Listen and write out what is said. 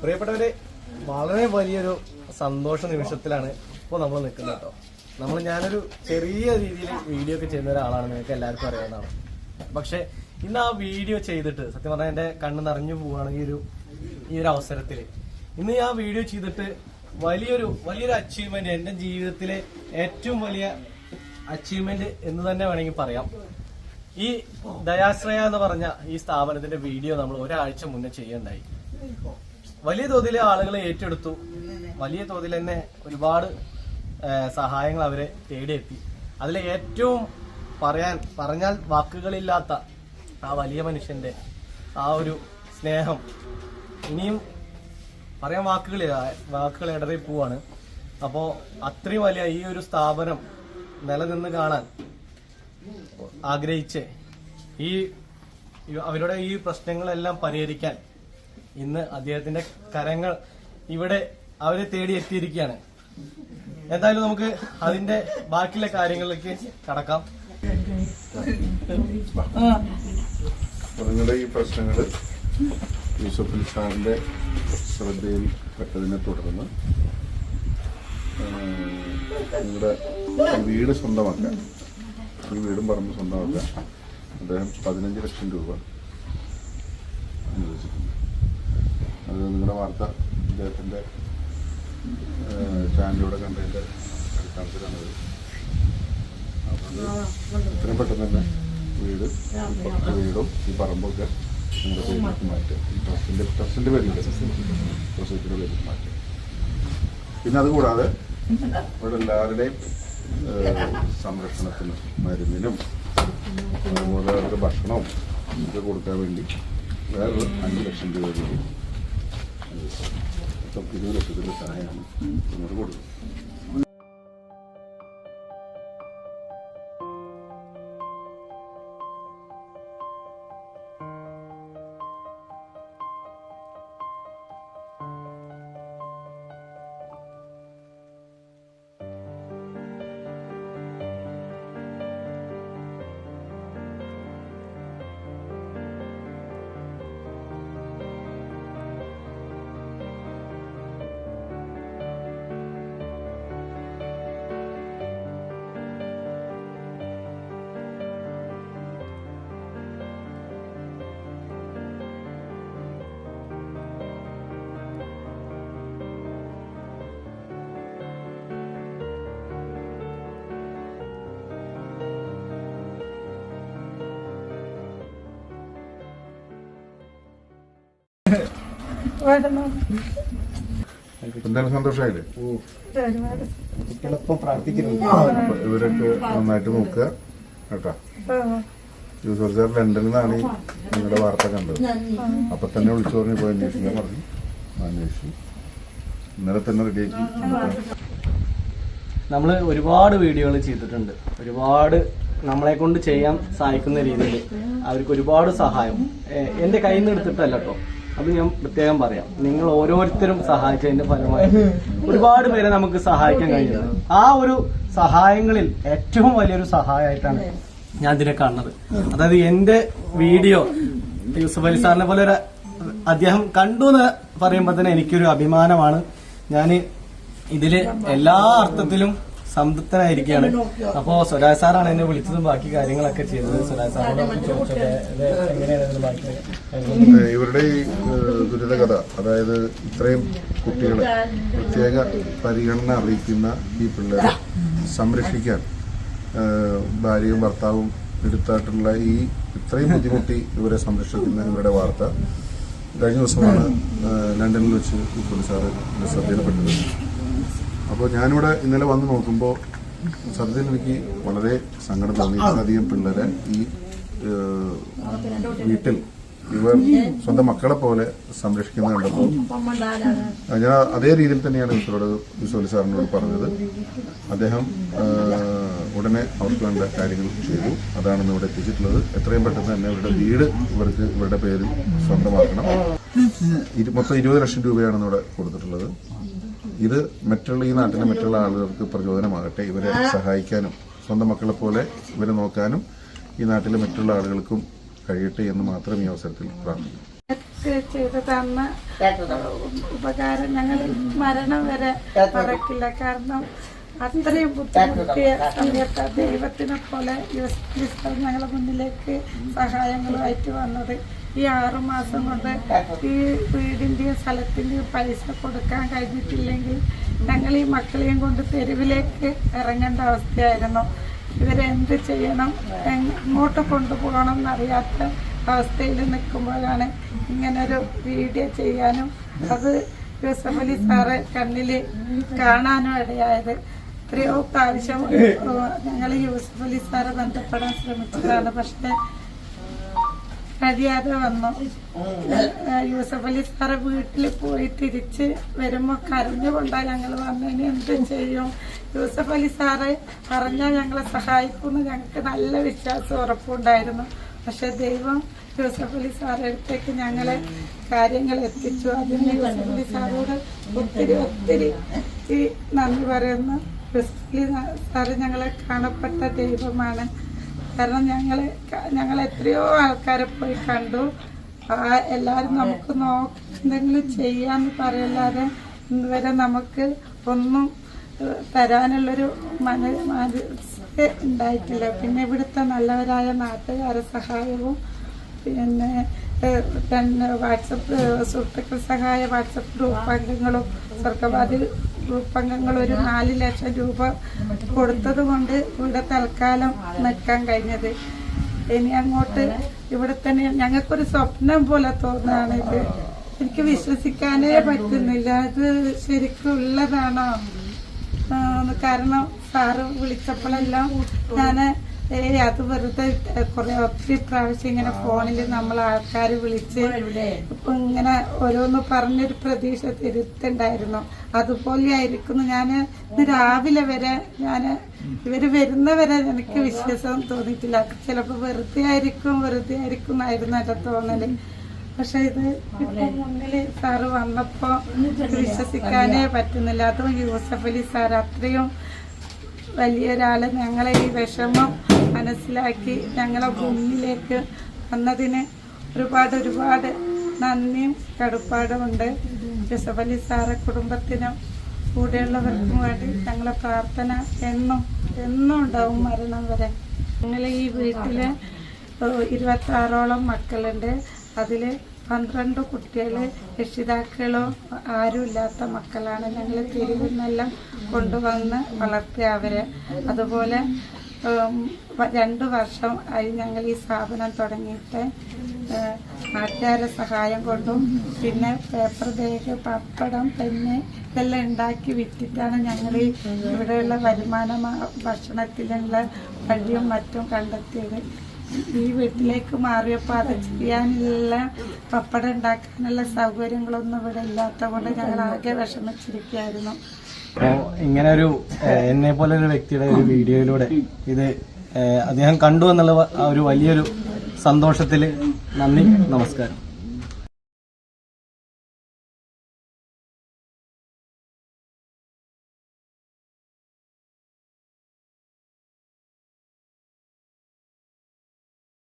പ്രിയപ്പെട്ടവരെ വളരെ വലിയൊരു സന്തോഷ നിമിഷത്തിലാണ് ഇപ്പോൾ നമ്മൾ നിൽക്കുന്നത് കേട്ടോ. നമ്മൾ ഞാനൊരു ചെറിയ രീതിയിൽ വീഡിയോ ഒക്കെ ചെയ്യുന്ന ഒരാളാണ് നിങ്ങൾക്ക് എല്ലാവർക്കും അറിയാവുന്നതാണ്. പക്ഷെ ഇന്ന് ആ വീഡിയോ ചെയ്തിട്ട് സത്യം പറഞ്ഞാൽ എന്റെ കണ്ണ് നിറഞ്ഞു ഈ ഒരു ഈ ഒരു അവസരത്തിൽ ഇന്ന് ഞാൻ വീഡിയോ ചെയ്തിട്ട് വലിയൊരു വലിയൊരു അച്ചീവ്മെന്റ് എന്റെ ജീവിതത്തിലെ ഏറ്റവും വലിയ അച്ചീവ്മെന്റ് എന്ന് തന്നെ വേണമെങ്കിൽ പറയാം. ഈ ദയാശ്രയ എന്ന് പറഞ്ഞ ഈ സ്ഥാപനത്തിന്റെ വീഡിയോ നമ്മൾ ഒരാഴ്ച മുന്നേ ചെയ്യുണ്ടായി. വലിയ തോതിൽ ആളുകൾ ഏറ്റെടുത്തു. വലിയ തോതിൽ തന്നെ ഒരുപാട് സഹായങ്ങൾ അവരെ തേടിയെത്തി. അതിലെ ഏറ്റവും പറയാൻ പറഞ്ഞാൽ വാക്കുകളില്ലാത്ത ആ വലിയ മനുഷ്യന്റെ ആ ഒരു സ്നേഹം ഇനിയും പറയാൻ വാക്കുകളില്ല വാക്കുകൾ ഇടറി പോവാണ്. അപ്പോ അത്രയും വലിയ ഈ ഒരു സ്ഥാപനം നിലനിന്ന് കാണാൻ ആഗ്രഹിച്ച് ഈ- അവരുടെ ഈ പ്രശ്നങ്ങളെല്ലാം പരിഹരിക്കാൻ ഇന്ന് അദ്ദേഹത്തിന്റെ കരങ്ങൾ ഇവിടെ അവരെ തേടി എത്തിയിരിക്കുകയാണ്. എന്തായാലും നമുക്ക് അതിന്റെ ബാക്കിയുള്ള കാര്യങ്ങളിലേക്ക് കടക്കാം. നിങ്ങളുടെ ഈ പ്രശ്നങ്ങൾ യൂസഫ് സാറിന്റെ ശ്രദ്ധയിൽ പെട്ടതിനെ തുടർന്ന് നിങ്ങളുടെ വീട് സ്വന്തമാക്കാൻ ഈ വീടും പറമ്പ് സ്വന്തമാക്കാൻ അദ്ദേഹം പതിനഞ്ച് ലക്ഷം രൂപ അത് നിങ്ങളുടെ വാർത്ത അദ്ദേഹത്തിന്റെ ചാനലിലൂടെ കണ്ടതിന്റെ അടിസ്ഥാനത്തിലാണ് ഇത്. അപ്പോൾ അത് എത്രയും പെട്ടെന്ന് തന്നെ വീട് വീടും ഈ പറമ്പൊക്കെ നിങ്ങളുടെ പേരിലേക്ക് മാറ്റുക ട്രസ്റ്റിന്റെ ട്രസ്റ്റിന്റെ പേരിൽ സൊസൈറ്റിയുടെ പേരിൽ മാറ്റുക പിന്നെ അതുകൂടാതെ ഇവിടെ എല്ലാവരുടെയും സംരക്ഷണത്തിന് സംരക്ഷണത്തിനും മരുന്നിനും അതുപോലെ അവർക്ക് ഭക്ഷണവും ഒക്കെ കൊടുക്കാൻ വേണ്ടി വേറൊരു അഞ്ച് ലക്ഷം രൂപ കൂടി അനുവദിച്ചു. മൊത്തം നമ്മൾ ലക്ഷത്തിന്റെ എന്തായാലും സന്തോഷമായില്ലേ കുട്ടികളൊപ്പം പ്രാർത്ഥിക്കുന്നു. ഇവരൊക്കെ നന്നായിട്ട് നോക്കുക. കേട്ടോ. യൂസഫ് സാർ ലണ്ടനിൽ നിന്നാണ് ഈ നിങ്ങളുടെ വാർത്ത കണ്ടത്. അപ്പൊ തന്നെ വിളിച്ചു പറഞ്ഞു പോയി അന്വേഷിക്കാൻ പറഞ്ഞു. അന്വേഷിച്ചു. ഇന്നലെ തന്നെ റെഡിയാക്കി നമ്മൾ ഒരുപാട് വീഡിയോകൾ ചെയ്തിട്ടുണ്ട്. ഒരുപാട് നമ്മളെ കൊണ്ട് ചെയ്യാൻ സഹായിക്കുന്ന രീതിയിൽ അവർക്ക് ഒരുപാട് സഹായം. എന്റെ എന്റെ കയ്യിൽ നിന്ന് എടുത്തിട്ടല്ല കേട്ടോ അത് ഞാൻ പ്രത്യേകം പറയാം. നിങ്ങൾ ഓരോരുത്തരും സഹായിച്ചതിന്റെ ഫലമായി ഒരുപാട് പേരെ നമുക്ക് സഹായിക്കാൻ കഴിയുന്നത്. ആ ഒരു സഹായങ്ങളിൽ ഏറ്റവും വലിയൊരു സഹായമായിട്ടാണ് ഞാൻ ഇതിനെ കാണുന്നത്. അതായത് എന്റെ വീഡിയോ യൂസഫ് അലി സാറിനെ പോലെ ഒരു അദ്ദേഹം കണ്ടു എന്ന് പറയുമ്പോൾ തന്നെ എനിക്കൊരു അഭിമാനമാണ്. ഞാൻ ഇതിൽ എല്ലാ അർത്ഥത്തിലും സംതൃപ്തനായിരിക്കുകയാണ്. അപ്പോ സ്വരാജ് സാറാണ് എന്നെ വിളിച്ചതും ബാക്കി കാര്യങ്ങളൊക്കെ ചെയ്തത്. സ്വരാജ് സാറിനോട് എങ്ങനെയാണ് ബാക്കി? ഇവരുടെ ഈ ദുരിതകഥ അതായത് ഇത്രയും കുട്ടികളെ പ്രത്യേക പരിഗണന അറിയിക്കുന്ന ഈ പിള്ളേരെ സംരക്ഷിക്കാൻ ഭാര്യയും ഭർത്താവും എടുത്തായിട്ടുള്ള ഈ ഇത്രയും ബുദ്ധിമുട്ടി ഇവരെ സംരക്ഷിക്കുന്ന ഇവരുടെ വാർത്ത കഴിഞ്ഞ ദിവസമാണ് ലണ്ടനിൽ വെച്ച് ഈ പോലീസുകാർ ശ്രദ്ധയിൽപ്പെട്ടത്. അപ്പോൾ ഞാനിവിടെ ഇന്നലെ വന്ന് നോക്കുമ്പോൾ സത്യത്തിൽ എനിക്ക് വളരെ സങ്കടം തോന്നി. ഇത്രയധികം പിള്ളേരെ ഈ വീട്ടിൽ ഇവർ സ്വന്തം മക്കളെ പോലെ സംരക്ഷിക്കുന്നത് കണ്ടപ്പോൾ ഞാൻ അതേ രീതിയിൽ തന്നെയാണ് ഈശ്വരോട് ഈശ്വരി സാറിനോട് പറഞ്ഞത്. അദ്ദേഹം ഉടനെ അവർക്ക് വേണ്ട കാര്യങ്ങൾ ചെയ്തു. അതാണ് ഇവിടെ എത്തിച്ചിട്ടുള്ളത്. എത്രയും പെട്ടെന്ന് തന്നെ ഇവരുടെ വീട് ഇവർക്ക് ഇവരുടെ പേരിൽ സ്വന്തമാക്കണം. മൊത്തം ഇരുപത് ലക്ഷം രൂപയാണ് ഇവിടെ കൊടുത്തിട്ടുള്ളത്. ഇത് മറ്റുള്ള ഈ നാട്ടിലെ മറ്റുള്ള ആളുകൾക്ക് പ്രചോദനമാകട്ടെ. ഇവരെ സഹായിക്കാനും സ്വന്തം മക്കളെ പോലെ ഇവരെ നോക്കാനും ഈ നാട്ടിലെ മറ്റുള്ള ആളുകൾക്കും കഴിയട്ടെ എന്ന് മാത്രം ഈ അവസരത്തിൽ പ്രാർത്ഥിക്കുന്നു. ചെയ്തു തന്ന ഉപകാരം ഞങ്ങൾ മരണം വരെ മറക്കില്ല. കാരണം അത്രയും ബുദ്ധിമുട്ടിയ സമയത്ത് ദൈവത്തിനെ പോലെ ഞങ്ങളുടെ മുന്നിലേക്ക് സഹായങ്ങളുമായിട്ട് വന്നത്. ഈ ആറുമാസം കൊണ്ട് ഈ വീടിന്റെയും സ്ഥലത്തിന്റെയും പൈസ കൊടുക്കാൻ കഴിഞ്ഞിട്ടില്ലെങ്കിൽ ഞങ്ങൾ ഈ മക്കളെയും കൊണ്ട് തെരുവിലേക്ക് ഇറങ്ങേണ്ട അവസ്ഥയായിരുന്നു. ഇവരെന്ത് ചെയ്യണം? എങ്ങോട്ട് കൊണ്ടുപോകണം എന്നറിയാത്ത അവസ്ഥയിൽ നിൽക്കുമ്പോഴാണ് ഇങ്ങനൊരു വീഡിയോ ചെയ്യാനും അത് യൂസഫ് സാറ് കണ്ണിൽ കാണാനും ഇടയായത്. എത്രയോ പ്രാവശ്യം ഞങ്ങൾ യൂസഫ് അലി സാറെ ബന്ധപ്പെടാൻ ശ്രമിച്ചതാണ്. പക്ഷെ കഴിയാതെ വന്നു. യൂസഫ് അലി സാറ് വീട്ടിൽ പോയി തിരിച്ച് വരുമ്പോ കരഞ്ഞുകൊണ്ടാ ഞങ്ങൾ വന്നതിന് എന്ത് ചെയ്യും? യൂസഫ് അലി സാറ് പറഞ്ഞാൽ ഞങ്ങളെ സഹായിക്കുമെന്ന് ഞങ്ങൾക്ക് നല്ല വിശ്വാസം ഉറപ്പുണ്ടായിരുന്നു. പക്ഷെ ദൈവം യൂസഫ് അലി സാറെ അടുത്തേക്ക് ഞങ്ങളെ കാര്യങ്ങൾ എത്തിച്ചു. അതിന് യൂസഫ് അലി സാറോട് ഒത്തിരി ഒത്തിരി നന്ദി പറയുന്നു. യൂസഫ് അലി സാറ് ഞങ്ങളെ കാണപ്പെട്ട ദൈവമാണ്. കാരണം ഞങ്ങൾ ഞങ്ങൾ എത്രയോ ആൾക്കാരെ പോയി കണ്ടു. ആ എല്ലാരും നമുക്ക് നോക്കി എന്തെങ്കിലും ചെയ്യാന്ന് പറയല്ലാതെ ഇന്ന് വരെ നമുക്ക് ഒന്നും തരാനുള്ളൊരു മന മനസ്സ് ഉണ്ടായിട്ടില്ല. പിന്നെ ഇവിടുത്തെ നല്ലവരായ നാട്ടുകാരെ സഹായവും പിന്നെ പിന്നെ വാട്സപ്പ് സുഹൃത്തുക്കൾ സഹായ വാട്സപ്പ് ഗ്രൂപ്പ് അംഗങ്ങളും സ്വർഗവാദി ഗ്രൂപ്പ് ഒരു നാല് ലക്ഷം രൂപ കൊടുത്തത് കൊണ്ട് ഇവിടെ തൽക്കാലം നിൽക്കാൻ കഴിഞ്ഞത്. ഇനി അങ്ങോട്ട് ഇവിടെ തന്നെ ഞങ്ങൾക്കൊരു സ്വപ്നം പോലെ തോന്നുകയാണ് ഇത് എനിക്ക് വിശ്വസിക്കാനേ പറ്റുന്നില്ല. ഇത് ശരിക്കും ഉള്ളതാണോ? കാരണം സാറ് വിളിച്ചപ്പോഴെല്ലാം ഞാൻ അത് വെറുതെ കുറെ ഒത്തിരി പ്രാവശ്യം ഇങ്ങനെ ഫോണിൽ നമ്മൾ ആൾക്കാർ വിളിച്ച് ഇപ്പൊ ഇങ്ങനെ ഓരോന്ന് പറഞ്ഞൊരു പ്രതീക്ഷ തിരുത്തുണ്ടായിരുന്നു അതുപോലെ ആയിരിക്കുന്നു. ഞാൻ ഇന്ന് രാവിലെ വരെ ഞാൻ ഇവർ വരുന്നവരെ എനിക്ക് വിശ്വാസം തോന്നിയിട്ടില്ല. ചിലപ്പോ വെറുതെ ആയിരിക്കും വെറുതെ ആയിരിക്കും എന്നായിരുന്നു എന്റെ തോന്നൽ. പക്ഷെ ഇത് മുന്നിൽ മുന്നിൽ സാറ് വന്നപ്പോ വിശ്വസിക്കാനേ പറ്റുന്നില്ല. അതും യൂസഫ് അലി സാർ അത്രയും വലിയൊരാൾ ഞങ്ങളെ ഈ വിഷമം മനസ്സിലാക്കി ഞങ്ങളെ ഭൂമിയിലേക്ക് വന്നതിന് ഒരുപാട് ഒരുപാട് നന്ദിയും കടുപ്പാടുമുണ്ട്. ജസഫലി സാറെ കുടുംബത്തിനും കൂടെയുള്ളവർക്കും വേണ്ടി ഞങ്ങളെ പ്രാർത്ഥന എന്നും എന്നും ഉണ്ടാവും മരണം വരെ. ഞങ്ങളെ ഈ വീട്ടിൽ ഇരുപത്തി ആറോളം മക്കളുണ്ട്. അതിൽ പന്ത്രണ്ട് കുട്ടികൾ രക്ഷിതാക്കളോ ആരുമില്ലാത്ത മക്കളാണ്. ഞങ്ങൾ തെരുവിൽ നിന്നെല്ലാം കൊണ്ടുവന്ന് വളർത്തി അവരെ. അതുപോലെ രണ്ട് വർഷം ആയി ഞങ്ങൾ ഈ സ്ഥാപനം തുടങ്ങിയിട്ട് നാട്ടുകാരുടെ നാട്ടുകാരെ സഹായം കൊണ്ടും പിന്നെ പേപ്പർ ബാഗ് പപ്പടം പെന്ന് ഇതെല്ലാം ഉണ്ടാക്കി വിറ്റിട്ടാണ് ഞങ്ങൾ ഇവിടെയുള്ള വരുമാന ഭക്ഷണത്തിലുള്ള വഴിയും മറ്റും കണ്ടെത്തിയത്. ഈ വീട്ടിലേക്ക് മാറിയപ്പോൾ അത് ചെയ്യാനുള്ള പപ്പടം ഉണ്ടാക്കാനുള്ള സൗകര്യങ്ങളൊന്നും ഇവിടെ ഇല്ലാത്തതുകൊണ്ട് ഞങ്ങൾ ആകെ വിഷമിച്ചിരിക്കുകയായിരുന്നു. അപ്പോ ഇങ്ങനെ ഒരു എന്നെ പോലെ ഒരു വ്യക്തിയുടെ ഒരു വീഡിയോയിലൂടെ ഇത് അദ്ദേഹം കണ്ടു എന്നുള്ള ഒരു വലിയൊരു സന്തോഷത്തിൽ നന്ദി നമസ്കാരം.